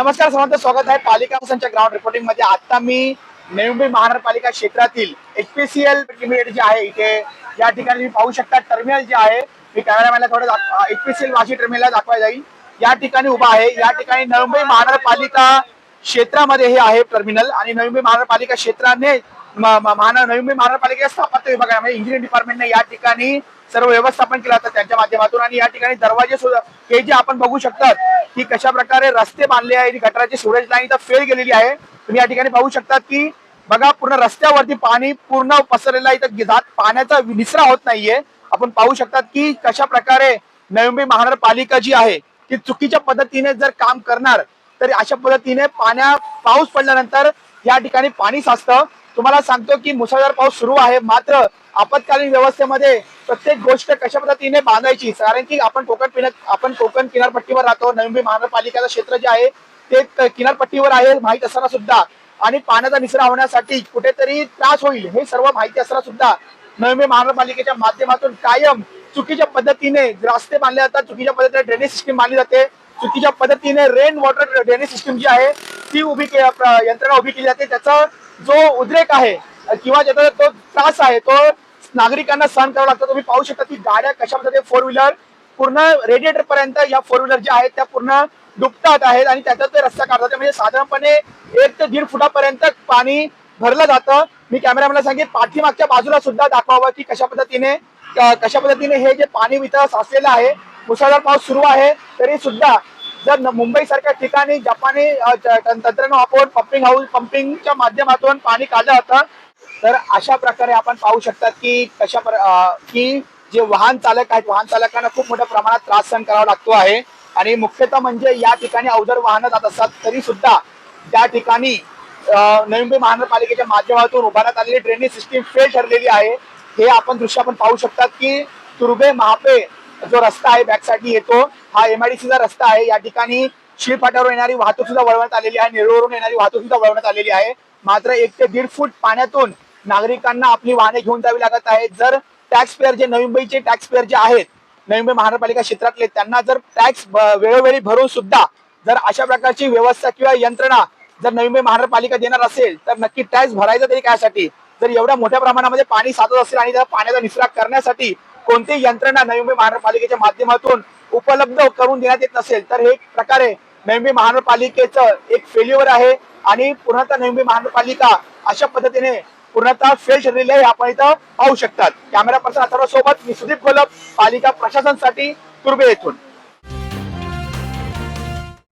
नमस्कार सर्वांचं स्वागत आहे पालिका ग्राउंड रिपोर्टिंगमध्ये. आता मी नवी मुंबई महानगरपालिका क्षेत्रातील एचपीसीएल लिमिटेड जे आहे इथे या ठिकाणी तुम्ही पाहू शकता टर्मिनल जे आहे मी कॅमेरामॅनला थोडं एचपीसीएल वाशी टर्मिनलला दाखवायला जाईल या ठिकाणी उभा आहे. या ठिकाणी नवी मुंबई महानगरपालिका क्षेत्रामध्ये हे आहे टर्मिनल आणि नवी मुंबई महानगरपालिका क्षेत्राने महानगर नवी मुंबई महानगरपालिकेच्या स्थापत्य विभागामध्ये इंजिनिअरिंग डिपार्टमेंटने या ठिकाणी सर्व व्यवस्थापन केलं जातं त्यांच्या माध्यमातून आणि या ठिकाणी दरवाजे सुद्धा हे जे आपण बघू शकतात की कशा प्रकारे रस्ते बांधले आहे गटराची स्टोरेज लाईन इथं फेल गेलेली आहे. तुम्ही या ठिकाणी पाहू शकतात की बघा पूर्ण रस्त्यावरती पाणी पूर्ण पसरलेलं इथं जात पाण्याचा निचरा होत नाहीये. आपण पाहू शकतात की कशा प्रकारे नवी मुंबई महानगरपालिका जी आहे ती चुकीच्या पद्धतीने जर काम करणार तर अशा पद्धतीने पाण्या पाऊस पडल्यानंतर या ठिकाणी पाणी साचतं. तुम्हाला सांगतो की मुसळधार पाऊस सुरू आहे. मात्र आपत्कालीन व्यवस्थेमध्ये प्रत्येक गोष्ट कशा पद्धतीने बांधायची? कारण की आपण कोकण आपण कोकण किनारपट्टीवर राहतो. नवी मुंबई महानगरपालिकेचं क्षेत्र जे आहे ते किनारपट्टीवर आहे माहीत असताना सुद्धा. आणि पाण्याचा निचरा होण्यासाठी कुठेतरी त्रास होईल हे सर्व माहिती असताना सुद्धा नवी मुंबई महानगरपालिकेच्या माध्यमातून कायम चुकीच्या पद्धतीने रस्ते बांधले जातात. चुकीच्या पद्धतीने ड्रेनेज सिस्टीम बांधली जाते. चुकीच्या पद्धतीने रेन वॉटर ड्रेनेज सिस्टीम जी आहे ती उभी के- यंत्रणा उभी केली जाते. त्याचं जो उद्रेक आहे किंवा ज्याचा तो त्रास आहे तो नागरिकांना सहन करावा लागतो. तुम्ही पाहू शकता की गाड्या कशा पद्धतीने फोर व्हीलर पूर्ण रेडिएटर पर्यंत या फोर व्हीलर ज्या आहेत त्या पूर्ण डुबतात आहेत आणि त्याच्यात ते रस्ता काढतात. म्हणजे साधारणपणे एक ते दीड फुटापर्यंत पाणी भरलं जातं. मी कॅमेरामॅनला सांगेन पाठीमागच्या बाजूला सुद्धा दाखवावं की कशा पद्धतीने कशा पद्धतीने हे जे पाणी इथं साचलेलं आहे. मुसळधार पाऊस सुरू आहे तरी सुद्धा जर मुंबई सारख्या ठिकाणी जपानी तंत्रज्ञान वापरून पंपिंग हाऊस पंपिंगच्या माध्यमातून पाणी काढलं होतं तर अशा प्रकारे आपण पाहू शकतात की कशा प्र- की जे वाहन चालक आहेत वाहन चालकांना खूप मोठ्या प्रमाणात त्रास सहन करावा लागतो आहे. आणि मुख्यतः म्हणजे या ठिकाणी अवजड वाहनं जात असतात तरी सुद्धा त्या ठिकाणी नवी मुंबई महानगरपालिकेच्या माध्यमातून उभारण्यात आलेली ड्रेनेज सिस्टीम फेल ठरलेली आहे. हे आपण दृश्य आपण पाहू शकतात की तुर्बे महापे जो रस्ता आहे बॅक साईडनी येतो हा एमआयडीसीचा रस्ता आहे. या ठिकाणी शिळफाट्यावर येणारी वाहतूक सुद्धा वळवण्यात आलेली आहे. नेरुळवरून येणारी वाहतूक सुद्धा वळवण्यात आलेली आहे. मात्र एक ते दीड फूट पाण्यातून नागरिकांना आपली वाहने घेऊन जावी लागत आहेत. जर टॅक्स पेअर जे नवी मुंबईचे टॅक्स पेअर जे आहेत नवी मुंबई महानगरपालिका क्षेत्रातले त्यांना जर टॅक्स वेळोवेळी भरून सुद्धा जर अशा प्रकारची व्यवस्था किंवा यंत्रणा जर नवी मुंबई महानगरपालिका देणार असेल तर नक्की टॅक्स भरायचा तरी कायसाठी? जर एवढ्या मोठ्या प्रमाणामध्ये पाणी साचत असेल आणि त्या पाण्याचा निचरा करण्यासाठी कोणतीही यंत्रणा नवी मुंबई महानगरपालिकेच्या माध्यमातून उपलब्ध करून देण्यात येत नसेल तर हे एक प्रकारे नवी मुंबई महानगरपालिकेचं एक फेल्युअर आहे आणि पूर्णतः नवी मुंबई महानगरपालिका अशा पद्धतीने पूर्णतः फेल ठरलेली आहे आपण इथं पाहू शकतात. कॅमेरा पर्सन अथर्व सोबत मी सुदीप गोलप पालिका प्रशासनसाठी तुर्बे येथून.